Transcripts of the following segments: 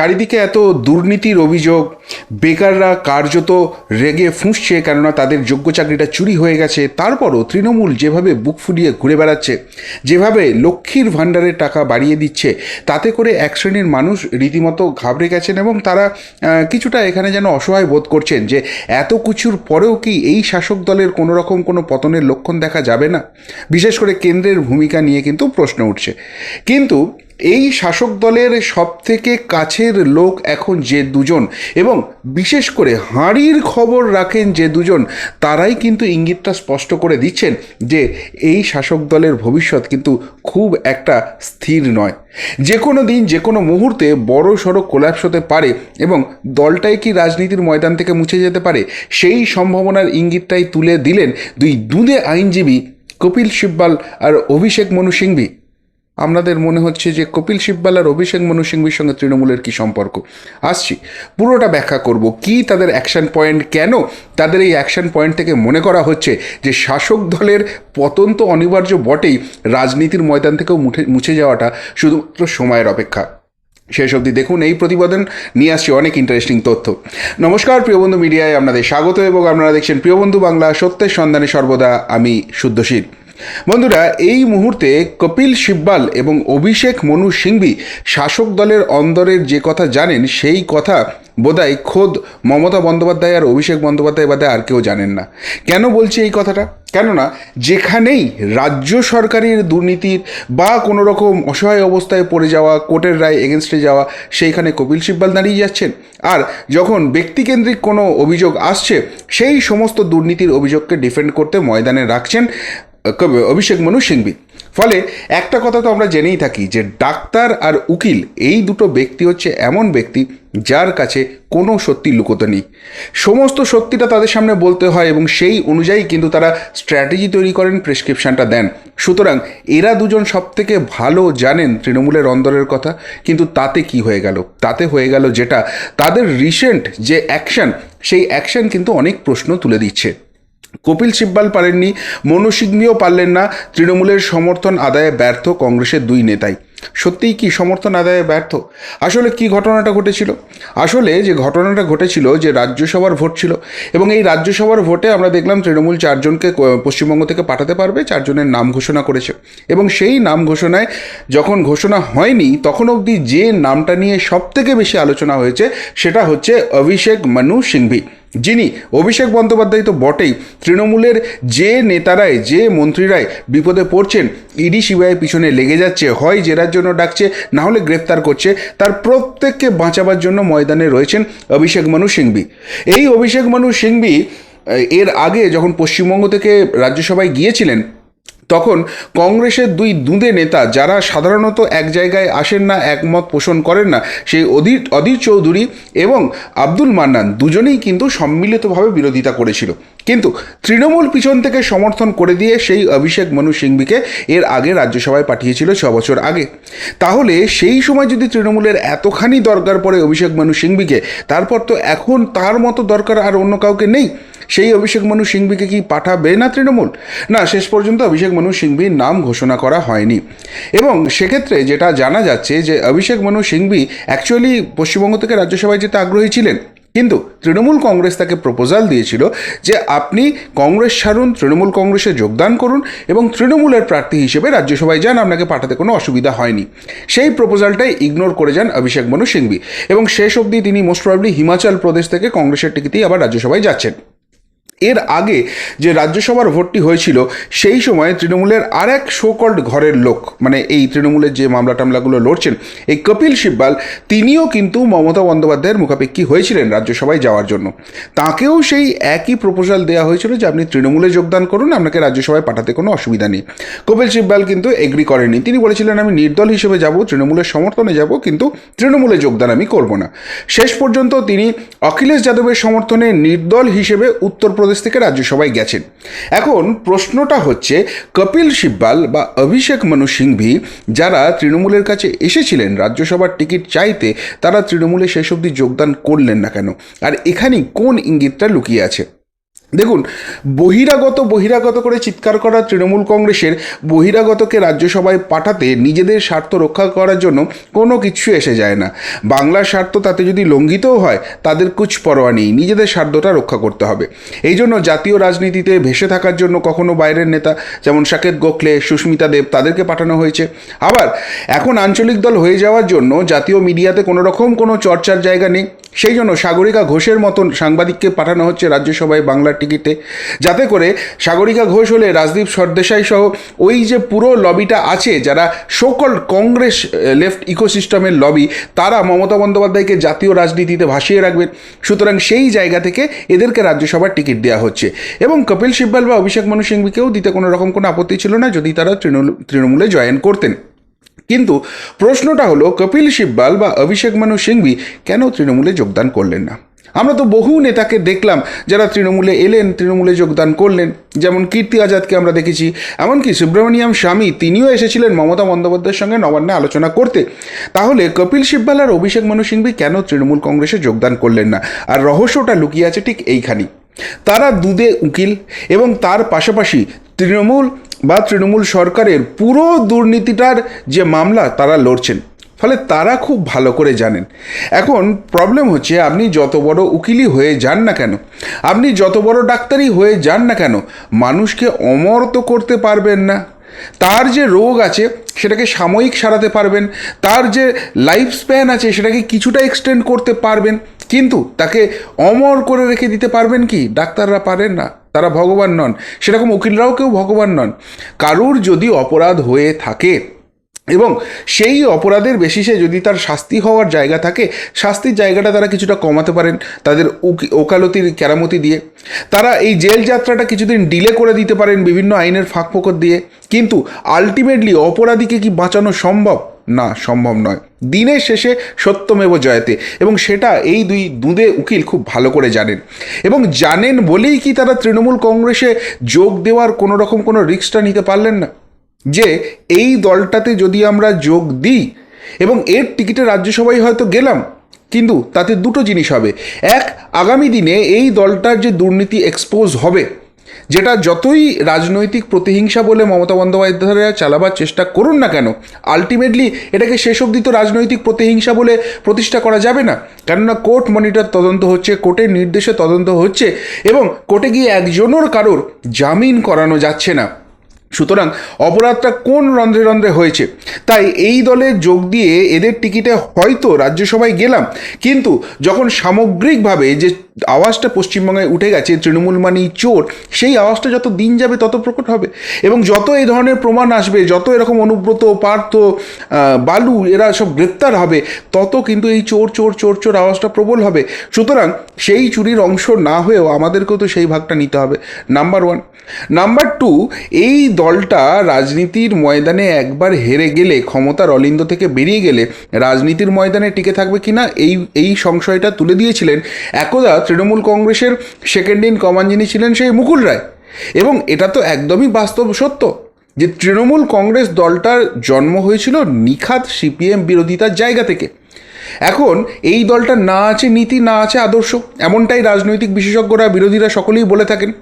চারিদিকে এত দুর্নীতির অভিযোগ, বেকাররা কার্যত রেগে ফুঁসছে কেননা তাদের যোগ্য চাকরিটা চুরি হয়ে গেছে। তারপরও তৃণমূল যেভাবে বুক ফুলিয়ে ঘুরে বেড়াচ্ছে, যেভাবে লক্ষ্মীর ভাণ্ডারের টাকা বাড়িয়ে দিচ্ছে, তাতে করে এক শ্রেণির মানুষ রীতিমতো ঘাবড়ে গেছেন এবং তারা কিছুটা এখানে যেন অসহায় বোধ করছেন যে এত কিছুর পরেও কি এই শাসক দলের কোনো রকম কোনো পতনের লক্ষণ দেখা যাবে না? বিশেষ করে কেন্দ্রের ভূমিকা নিয়ে কিন্তু প্রশ্ন উঠছে। কিন্তু এই শাসক দলের সব থেকে কাছের লোক এখন যে দুজন এবং বিশেষ করে হাঁড়ির খবর রাখেন যে দুজন, তারাই কিন্তু ইঙ্গিতটা স্পষ্ট করে দিচ্ছেন যে এই শাসক দলের ভবিষ্যৎ কিন্তু খুব একটা স্থির নয়। যে কোনো দিন যে কোনো মুহূর্তে বড় সড়ো কোল্যাপস হতে পারে এবং দলটাই কি রাজনীতির ময়দান থেকে মুছে যেতে পারে, সেই সম্ভাবনার ইঙ্গিতটাই তুলে দিলেন দুই দুঁদে আইনজীবী কপিল সিব্বাল আর অভিষেক মনু সিংভি। আপনাদের মনে হচ্ছে যে কপিল সিব্বাল আর অভিষেক মনু সিংভির সঙ্গে তৃণমূলের কি সম্পর্ক? আসছি, পুরোটা ব্যাখ্যা করব। কি তাদের অ্যাকশন পয়েন্ট কেন তাদের এই অ্যাকশন পয়েন্ট থেকে মনে করা হচ্ছে যে শাসক দলের পতন তো অনিবার্য বটেই, রাজনীতির ময়দান থেকেও মুঠে, মুছে যাওয়াটা শুধুমাত্র সময়ের অপেক্ষা। শেষ অবধি দেখুন এই প্রতিবেদন, নিয়ে আসছে অনেক ইন্টারেস্টিং তথ্য। নমস্কার, প্রিয়বন্ধু মিডিয়ায় আপনাদের স্বাগত এবং আপনারা দেখছেন প্রিয়বন্ধু বাংলা, সত্যের সন্ধানে সর্বদা আমি শুদ্ধশীল। বন্ধুরা, এই মুহূর্তে কপিল সিব্বাল এবং অভিষেক মনু সিংভি শাসক দলের অন্দরের যে কথা জানেন, সেই কথা বোধহয় খোদ মমতা বন্দ্যোপাধ্যায় আর অভিষেক বন্দ্যোপাধ্যায় বাদে আর কেউ জানেন না। কেন বলছি এই কথাটা? কেননা, যেখানেই রাজ্য সরকারের দুর্নীতির বা কোনো রকম অসহায় অবস্থায় পড়ে যাওয়া, কোর্টের রায় এগেনস্টে যাওয়া, সেইখানে কপিল সিব্বাল দাঁড়িয়ে যাচ্ছেন। আর যখন ব্যক্তিকেন্দ্রিক কোনো অভিযোগ আসছে, সেই সমস্ত দুর্নীতির অভিযোগকে ডিফেন্ড করতে ময়দানে রাখছেন অভিষেক মনু সিংবি ফলে একটা কথা তো আমরা জেনেই থাকি যে ডাক্তার আর উকিল, এই দুটো ব্যক্তি হচ্ছে এমন ব্যক্তি যার কাছে কোনো সত্যি লুকোত নেই। সমস্ত সত্যিটা তাদের সামনে বলতে হয় এবং সেই অনুযায়ী কিন্তু তারা স্ট্র্যাটেজি তৈরি করেন, প্রেসক্রিপশনটা দেন। সুতরাং এরা দুজন সব থেকে ভালো জানেন তৃণমূলের অন্দরের কথা, কিন্তু তাতে কি হয়ে গেল? তাতে হয়ে গেল যেটা, তাদের রিসেন্ট যে অ্যাকশন, সেই অ্যাকশন কিন্তু অনেক প্রশ্ন তুলে দিচ্ছে। কপিল সিব্বাল পারেননি, মনু পারলেন না, তৃণমূলের সমর্থন আদায়ে ব্যর্থ কংগ্রেসের দুই নেতাই। সত্যিই কি সমর্থন আদায়ে ব্যর্থ? আসলে কি ঘটনাটা ঘটেছিল? আসলে যে ঘটনাটা ঘটেছিল যে রাজ্যসভার ভোট ছিল এবং এই রাজ্যসভার ভোটে আমরা দেখলাম তৃণমূল চারজনকে পশ্চিমবঙ্গ থেকে পাঠাতে পারবে, চারজনের নাম ঘোষণা করেছে এবং সেই নাম ঘোষণায় যখন ঘোষণা হয়নি, তখন অবধি যে নামটা নিয়ে সব থেকে বেশি আলোচনা হয়েছে সেটা হচ্ছে অভিষেক মনু সিংভি। যিনি অভিষেক বন্দ্যোপাধ্যায় তো বটেই, তৃণমূলের যে নেতারাই, যে মন্ত্রীরাই বিপদে পড়ছেন, ইডি সিবিআই পিছনে লেগে যাচ্ছে, হয় জেরার জন্য ডাকছে, না হলে গ্রেপ্তার করছে, তার প্রত্যেককে বাঁচাবার জন্য ময়দানে রয়েছেন অভিষেক মনু সিংভি এই অভিষেক মনু সিংবি, এর আগে যখন পশ্চিমবঙ্গ থেকে রাজ্যসভায় গিয়েছিলেন তখন কংগ্রেসের দুই দুঁদে নেতা যারা সাধারণত এক জায়গায় আসেন না, একমত পোষণ করেন না, সেই অধীর অধীর চৌধুরী এবং আব্দুল মান্নান দুজনেই কিন্তু সম্মিলিতভাবে বিরোধিতা করেছিল। কিন্তু তৃণমূল পিছন থেকে সমর্থন করে দিয়ে সেই অভিষেক মনু সিংভিকে এর আগে রাজ্যসভায় পাঠিয়েছিল ছ বছর আগে। তাহলে সেই সময় যদি তৃণমূলের এতখানি দরকার পড়ে অভিষেক মনু সিংভিকে, তারপর তো এখন তার মতো দরকার আর অন্য কাউকে নেই। সেই অভিষেক মনু সিংভিকে কি পাঠাবে না তৃণমূল? না, শেষ পর্যন্ত অভিষেক মনু সিংভির নাম ঘোষণা করা হয়নি। এবং সেক্ষেত্রে যেটা জানা যাচ্ছে যে অভিষেক মনু সিংভি অ্যাকচুয়ালি পশ্চিমবঙ্গ থেকে রাজ্যসভায় যেতে আগ্রহী ছিলেন। কিন্তু তৃণমূল কংগ্রেস তাকে প্রপোজাল দিয়েছিল যে আপনি কংগ্রেস ছাড়ুন, তৃণমূল কংগ্রেসে যোগদান করুন এবং তৃণমূলের প্রার্থী হিসেবে রাজ্যসভায় যান, আপনাকে পাঠাতে কোনো অসুবিধা হয়নি। সেই প্রপোজালটাই ইগনোর করে যান অভিষেক মনু সিংভি। এবং শেষ অবধি তিনি মোস্ট প্রবলি হিমাচল প্রদেশ থেকে কংগ্রেসের টিকিটেই আবার রাজ্যসভায় যাচ্ছেন। এর আগে যে রাজ্যসভার ভোটটি হয়েছিল, সেই সময় তৃণমূলের আর এক শোকল্ড ঘরের লোক মানে এই তৃণমূলের যে মামলা টামলাগুলো লড়ছেন, এই কপিল সিব্বাল, তিনিও কিন্তু মমতা বন্দ্যোপাধ্যায়ের মুখাপেক্ষি হয়েছিলেন রাজ্যসভায় যাওয়ার জন্য। তাকেও সেই একই প্রপোজাল দেওয়া হয়েছিল যে আপনি তৃণমূলে যোগদান করুন, আপনাকে রাজ্যসভায় পাঠাতে কোনো অসুবিধা নেই। কপিল সিব্বাল কিন্তু এগ্রি করেনি তিনি বলেছিলেন, আমি নির্দল হিসেবে যাব, তৃণমূলের সমর্থনে যাব, কিন্তু তৃণমূলে যোগদান আমি করব না। শেষ পর্যন্ত তিনি অখিলেশ যাদবের সমর্থনে নির্দল হিসেবে উত্তরপ্রদেশ থেকে রাজ্যসভায় গেছেন। এখন প্রশ্নটা হচ্ছে, কপিল সিব্বাল বা অভিষেক মনু সিংভি যারা তৃণমূলের কাছে এসেছিলেন, রাজ্যসভার টিকিট চাইতে, তারা তৃণমূলে শেষ অবধি যোগদান করলেন না কেন? আর এখানেই কোন ইঙ্গিতটা লুকিয়ে আছে? দেখুন, বহিরাগত বহিরাগত করে চিৎকার করা তৃণমূল কংগ্রেসের বহিরাগতকে রাজ্যসভায় পাঠাতে নিজেদের স্বার্থ রক্ষা করার জন্য কোনো কিছু এসে যায় না। বাংলার স্বার্থ তাতে যদি লঙ্ঘিতও হয়, তাদের কুচ পরোয়া নেই, নিজেদের স্বার্থটা রক্ষা করতে হবে। এই জন্য জাতীয় রাজনীতিতে ভেসে থাকার জন্য কখনো বাইরের নেতা, যেমন সাকেত গোখলে, সুস্মিতা দেব, তাদেরকে পাঠানো হয়েছে। আবার, এখন আঞ্চলিক দল হয়ে যাওয়ার জন্য জাতীয় মিডিয়াতে কোনো রকম কোনো চর্চার জায়গা নেই। সেই জন্য সাগরিকা ঘোষের মতন সাংবাদিককে পাঠানো হচ্ছে রাজ্যসভায় বাংলার টিকিটে। যাতে করে সাগরিকা ঘোষ হলে রাজদীপ সরদেশাই সহ ওই যে পুরো লবিটা আছে, যারা সকল কংগ্রেস লেফট ইকোসিস্টেমের লবি, তারা মমতা বন্দ্যোপাধ্যায়কে জাতীয় রাজনীতিতে ভাসিয়ে রাখবেন সুতরাং সেই জায়গা থেকে এদেরকে রাজ্যসভার টিকিট দেওয়া হচ্ছে। এবং কপিল সিব্বাল বা অভিষেক মনু সিংভিকেও দিতে কোনো রকম কোনো আপত্তি ছিল না, যদি তারা তৃণমূল, তৃণমূলে জয়েন করতেন। কিন্তু প্রশ্নটা হলো, কপিল সিব্বাল বা অভিষেক মানু সিংভি কেন তৃণমূলে যোগদান করলেন না? আমরা তো বহু নেতাকে দেখলাম যারা তৃণমূলে এলেন, তৃণমূলে যোগদান করলেন। যেমন কীর্তি আজাদকে আমরা দেখেছি, এমনকি সুব্রমণিয়াম স্বামী, তিনিও এসেছিলেন মমতা বন্দ্যোপাধ্যায়ের সঙ্গে নবান্নে আলোচনা করতে। তাহলে কপিল সিব্বাল আর অভিষেক মানু সিংভি কেন তৃণমূল কংগ্রেসে যোগদান করলেন না? আর রহস্যটা লুকিয়ে আছে ঠিক এইখানেই তারা দুধে উকিল এবং তার পাশাপাশি তৃণমূল বা তৃণমূল সরকারের পুরো দুর্নীতিটার যে মামলা, তারা লড়ছেন। ফলে তারা খুব ভালো করে জানেন। এখন প্রবলেম হচ্ছে আপনি যত বড় উকিলই হয়ে যান না কেন, আপনি যত বড় ডাক্তারই হয়ে যান না কেন, মানুষকে অমর তো করতে পারবেন না। তার যে রোগ আছে সেটাকে সাময়িক সারাতে পারবেন, তার যে লাইফ স্প্যান আছে সেটাকে কিছুটা এক্সটেন্ড করতে পারবেন, কিন্তু তাকে অমর করে রেখে দিতে পারবেন কি? ডাক্তাররা পারেন না, তারা ভগবান নন। সেরকম উকিলরাও কেউ ভগবান নন। কারুর যদি অপরাধ হয়ে থাকে এবং সেই অপরাধের বেসিসে যদি তার শাস্তি হওয়ার জায়গা থাকে, শাস্তির জায়গাটা তারা কিছুটা কমাতে পারেন তাদের ওকালতির কেরামতি দিয়ে। তারা এই জেল যাত্রাটা কিছুদিন ডিলে করে দিতে পারেন বিভিন্ন আইনের ফাঁক ফোকর দিয়ে। কিন্তু আলটিমেটলি অপরাধীকে কি বাঁচানো সম্ভব? না, সম্ভব নয়। দিনের শেষে সত্যমেব জয়তে। এবং সেটা এই দুই দুঁদে উকিল খুব ভালো করে জানেন। এবং জানেন বলেই কি তারা তৃণমূল কংগ্রেসে যোগ দেওয়ার কোনো রকম কোনো রিস্কটা নিতে পারলেন না? যে এই দলটাতে যদি আমরা যোগ দিই, এবং এর টিকিটে রাজ্যসভায় হয়তো গেলাম, কিন্তু তাতে দুটো জিনিস হবে। এক, আগামী দিনে এই দলটার যে দুর্নীতি এক্সপোজ হবে, যেটা যতই রাজনৈতিক প্রতিহিংসা বলে মমতা বন্দ্যোপাধ্যায়রা চালাবার চেষ্টা করুন না কেন আলটিমেটলি এটাকে শেষ অবধি তো রাজনৈতিক প্রতিহিংসা বলে প্রতিষ্ঠা করা যাবে না। কেননা কোর্ট মনিটর তদন্ত হচ্ছে, কোর্টের নির্দেশে তদন্ত হচ্ছে, এবং কোর্টে গিয়ে একজনের কারোর জামিন করানো যাচ্ছে না। সুতরাং অপরাধটা কোন রন্ধ্রে রন্ধ্রে হয়েছে? তাই এই দলে যোগ দিয়ে এদের টিকিটে হয়তো রাজ্যসভায় গেলাম। কিন্তু যখন সামগ্রিকভাবে যে আওয়াজটা পশ্চিমবঙ্গে উঠে গেছে, তৃণমূল মানি চোর, সেই আওয়াজটা যত দিন যাবে তত প্রকট হবে। এবং যত এই ধরনের প্রমাণ আসবে, যত এরকম অনুব্রত, পার্থ বালু, এরা সব গ্রেপ্তার হবে, তত কিন্তু এই চোর চোর চোর চোর আওয়াজটা প্রবল হবে। সুতরাং সেই চুরির অংশ না হয়েও আমাদেরকেও তো সেই ভাগটা নিতে হবে। নাম্বার ওয়ান নাম্বার টু এই দলটা রাজনীতির ময়দানে একবার হেরে গেলে ক্ষমতার অলিন্দ থেকে বেরিয়ে গেলে রাজনীতির ময়দানে টিকে থাকবে কিনা, এই এই সংশয়টা তুলে দিয়েছিলেন একদা তৃণমূল কংগ্রেসের সেকেন্ড ইন কমান্ড যিনি ছিলেন সেই মুকুল রায়। এবং এটা তো একদমই বাস্তব সত্য যে তৃণমূল কংগ্রেস দলটার জন্ম হয়েছিল নিখাত সিপিএম বিরোধিতার জায়গা থেকে। এখন এই দলটা না আছে নীতি, না আছে আদর্শ, এমনটাই রাজনৈতিক বিশেষজ্ঞরা, বিরোধীরা সকলেই বলে থাকেন।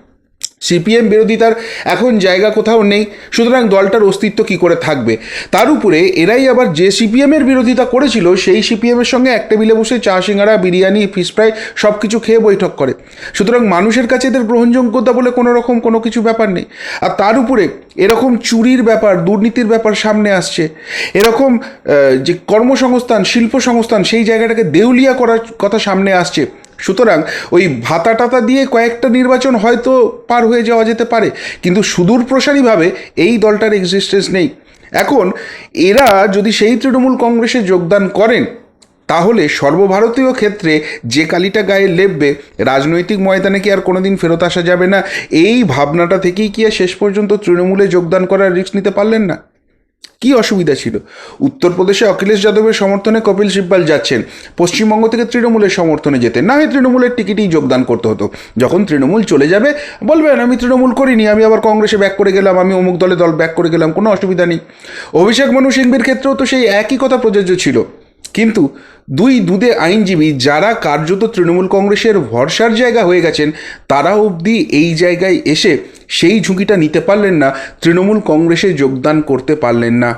সিপিএম বিরোধিতার এখন জায়গা কোথাও নেই, সুতরাং দলটার অস্তিত্ব কি করে থাকবে? তার উপরে এরাই আবার যে সিপিএমের বিরোধিতা করেছিল, সেই সিপিএমের সঙ্গে এক টেবিলে বসে চা, সিঙ্গারা, বিরিয়ানি, ফিশ ফ্রাই সব কিছু খেয়ে বৈঠক করে। সুতরাং মানুষের কাছে এদের গ্রহণযোগ্যতা বলে কোনো রকম কোনো কিছু ব্যাপার নেই। আর তার উপরে এরকম চুরির ব্যাপার, দুর্নীতির ব্যাপার সামনে আসছে। এরকম যে কর্মসংস্থান শিল্প সংস্থান সেই জায়গাটাকে দেউলিয়া করার কথা সামনে আসছে। সুতরাং ওই ভাতা টাতা দিয়ে কয়েকটা নির্বাচন হয়তো পার হয়ে যাওয়া যেতে পারে, কিন্তু সুদূর প্রসারীভাবে এই দলটার এক্সিস্টেন্স নেই। এখন এরা যদি সেই তৃণমূল কংগ্রেসে যোগদান করেন, তাহলে সর্বভারতীয় ক্ষেত্রে যে কালিটা গায়ে লেপবে, রাজনৈতিক ময়দানে কি আর কোনোদিন ফেরত আসা যাবে না? এই ভাবনাটা থেকেই কি আর শেষ পর্যন্ত তৃণমূলে যোগদান করার রিস্ক নিতে পারলেন না? কি অসুবিধা ছিল? উত্তরপ্রদেশে অখিলেশ যাদবের সমর্থনে কপিল সিব্বাল যাচ্ছেন। পশ্চিমবঙ্গ থেকে তৃণমূলের সমর্থনে যেতে না হয় তৃণমূলের টিকিটেই যোগদান করতে হতো। যখন তৃণমূল চলে যাবে, বলবেন, আমি তৃণমূল করিনি, আমি আবার কংগ্রেসে ব্যাক করে গেলাম, আমি অমুক দলে দল ব্যাক করে গেলাম, কোনো অসুবিধা নেই। অভিষেক মনু সিংভির ক্ষেত্রেও তো সেই একই কথা প্রযোজ্য ছিল। কিন্তু দুই দুদে আইনজীবী যারা কার্যত তৃণমূল কংগ্রেসের ভরসার জায়গা হয়ে গেছেন, তারা অবধি এই জায়গায় এসে সেই ঝুঁকিটা নিতে পারলেন না, তৃণমূল কংগ্রেসে যোগদান করতে পারলেন না।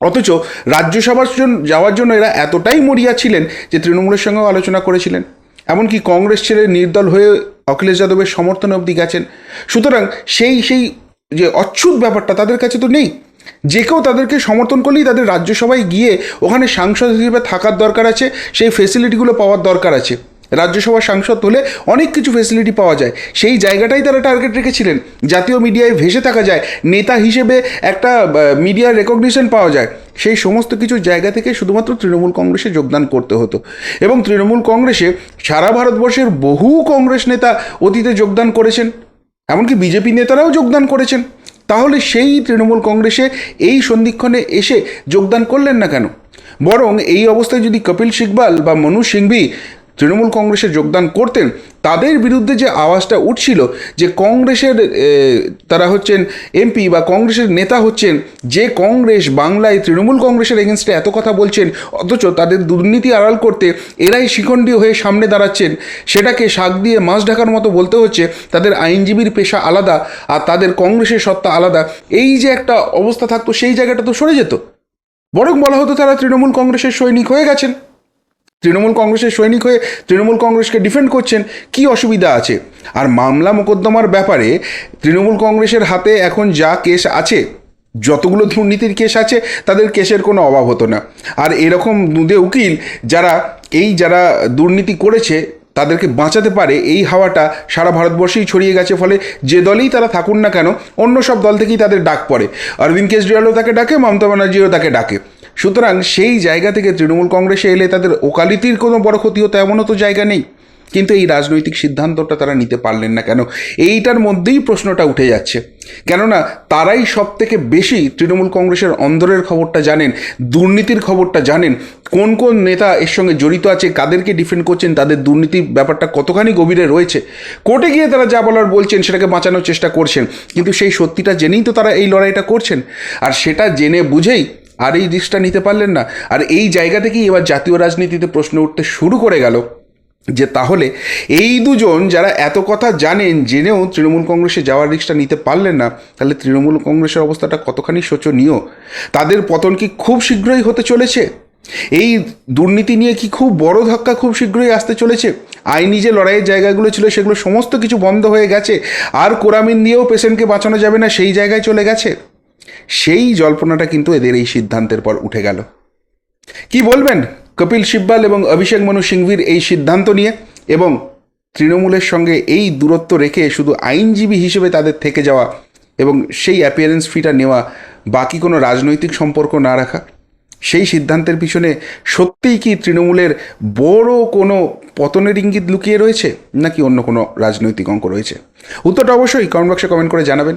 অথচ রাজ্যসভার জন্য যাওয়ার জন্য এরা এতটাই মরিয়া ছিলেন যে তৃণমূলের সঙ্গেও আলোচনা করেছিলেন। এমনকি কংগ্রেস ছেড়ে নির্দল হয়ে অখিলেশ যাদবের সমর্থন অবধি গেছেন। সুতরাং সেই সেই যে অচ্ছুত ব্যাপারটা তাদের কাছে তো নেই। যে কেউ তাদেরকে সমর্থন করলেই তাদের রাজ্যসভায় গিয়ে ওখানে সাংসদ হিসেবে থাকার দরকার আছে, সেই ফেসিলিটিগুলো পাওয়ার দরকার আছে। রাজ্যসভার সাংসদ হলে অনেক কিছু ফেসিলিটি পাওয়া যায়। সেই জায়গাটাই তারা টার্গেট রেখেছিলেন। জাতীয় মিডিয়ায় ভেসে থাকা যায়। নেতা হিসেবে একটা মিডিয়ার রেকগনিশন পাওয়া যায়। সেই সমস্ত কিছু জায়গা থেকে শুধুমাত্র তৃণমূল কংগ্রেসে যোগদান করতে হতো। এবং তৃণমূল কংগ্রেসে সারা ভারতবর্ষের বহু কংগ্রেস নেতা অতীতে যোগদান করেছেন। এমনকি বিজেপি নেতারাও যোগদান করেছেন। তাহলে সেই তৃণমূল কংগ্রেসে এই সন্ধিক্ষণে এসে যোগদান করলেন না কেন? বরং এই অবস্থায় যদি কপিল সিকবাল বা মনু সিংভি তৃণমূল কংগ্রেসে যোগদান করতেন, তাদের বিরুদ্ধে যে আওয়াজটা উঠছিল যে কংগ্রেসের তারা হচ্ছেন এমপি বা কংগ্রেসের নেতা হচ্ছেন, যে কংগ্রেস বাংলায় তৃণমূল কংগ্রেসের এগেনস্টে এত কথা বলছেন, অথচ তাদের দুর্নীতি আড়াল করতে এরাই শিখণ্ডী হয়ে সামনে দাঁড়াচ্ছেন, সেটাকে শাক দিয়ে মাছ ঢাকার মতো বলতে হচ্ছে, তাদের আইনজীবীর পেশা আলাদা আর তাদের কংগ্রেসের সত্তা আলাদা, এই যে একটা অবস্থা থাকতো, সেই জায়গাটা তো সরে যেত। বরং বলা হতো তারা তৃণমূল কংগ্রেসের সৈনিক হয়ে গেছেন। তৃণমূল কংগ্রেসের সৈনিক হয়ে তৃণমূল কংগ্রেসকে ডিফেন্ড করছেন, কি অসুবিধা আছে? আর মামলা মোকদ্দমার ব্যাপারে তৃণমূল কংগ্রেসের হাতে এখন যা কেস আছে, যতগুলো দুর্নীতির কেস আছে, তাদের কেসের কোনো অভাব হতো না। আর এরকম দুধে উকিল যারা, এই যারা দুর্নীতি করেছে, তাদেরকে বাঁচাতে পারে, এই হাওয়াটা সারা ভারতবর্ষেই ছড়িয়ে গেছে, ফলে যে দলেই তারা থাকুন না কেন, অন্য সব দল থেকেই তাদের ডাক পড়ে। অরবিন্দ কেজরিওয়ালও তাকে ডাকে, মমতা ব্যানার্জিও তাকে ডাকে। সুতরাং সেই জায়গা থেকে তৃণমূল কংগ্রেসে এলে তাদের ওকালিতির কোনো বড় ক্ষতি হতো এমনও তো জায়গা নেই। কিন্তু এই রাজনৈতিক সিদ্ধান্তটা তারা নিতে পারলেন না কেন? এইটার মধ্যেই প্রশ্নটা উঠে যাচ্ছে। কেননা তারাই সব থেকে বেশি তৃণমূল কংগ্রেসের অন্দরের খবরটা জানেন, দুর্নীতির খবরটা জানেন। কোন কোন নেতা এর সঙ্গে জড়িত আছে, কাদেরকে ডিফেন্ড করছেন, তাদের দুর্নীতির ব্যাপারটা কতখানি গভীরে রয়েছে? কোর্টে গিয়ে তারা যা বলার বলছেন, সেটাকে বাঁচানোর চেষ্টা করছেন। কিন্তু সেই সত্যিটা জেনেই তো তারা এই লড়াইটা করছেন। আর সেটা জেনে বুঝেই আর এই রিস্কটা নিতে পারলেন না। আর এই জায়গা থেকেই এবার জাতীয় রাজনীতিতে প্রশ্ন উঠতে শুরু করে গেল যে তাহলে এই দুজন যারা এত কথা জানেন, জেনেও তৃণমূল কংগ্রেসে যাওয়ার রিক্সটা নিতে পারলেন না, তাহলে তৃণমূল কংগ্রেসের অবস্থাটা কতখানি শোচনীয়? তাদের পতন কি খুব শীঘ্রই হতে চলেছে? এই দুর্নীতি নিয়ে কি খুব বড় ধাক্কা খুব শীঘ্রই আসতে চলেছে? আইনি যে লড়াইয়ের জায়গাগুলো ছিল, সেগুলো সমস্ত কিছু বন্ধ হয়ে গেছে। আর কোরামিন দিয়েও পেশেন্টকে বাঁচানো যাবে না, সেই জায়গায় চলে গেছে। সেই জল্পনাটা কিন্তু এদের এই সিদ্ধান্তের পর উঠে গেল। কি বলবেন? কপিল সিব্বাল এবং অভিষেক মনু সিংভির এই সিদ্ধান্ত নিয়ে এবং তৃণমূলের সঙ্গে এই দূরত্ব রেখে শুধু আইনজীবী হিসেবে তাদের থেকে যাওয়া এবং সেই অ্যাপিয়ারেন্স ফিটা নেওয়া, বাকি কোনো রাজনৈতিক সম্পর্ক না রাখা, সেই সিদ্ধান্তের পিছনে সত্যিই কি তৃণমূলের বড় কোনো পতনের ইঙ্গিত লুকিয়ে রয়েছে, নাকি অন্য কোনো রাজনৈতিক অঙ্ক রয়েছে? উত্তরটা অবশ্যই কমেন্ট বক্সে কমেন্ট করে জানাবেন।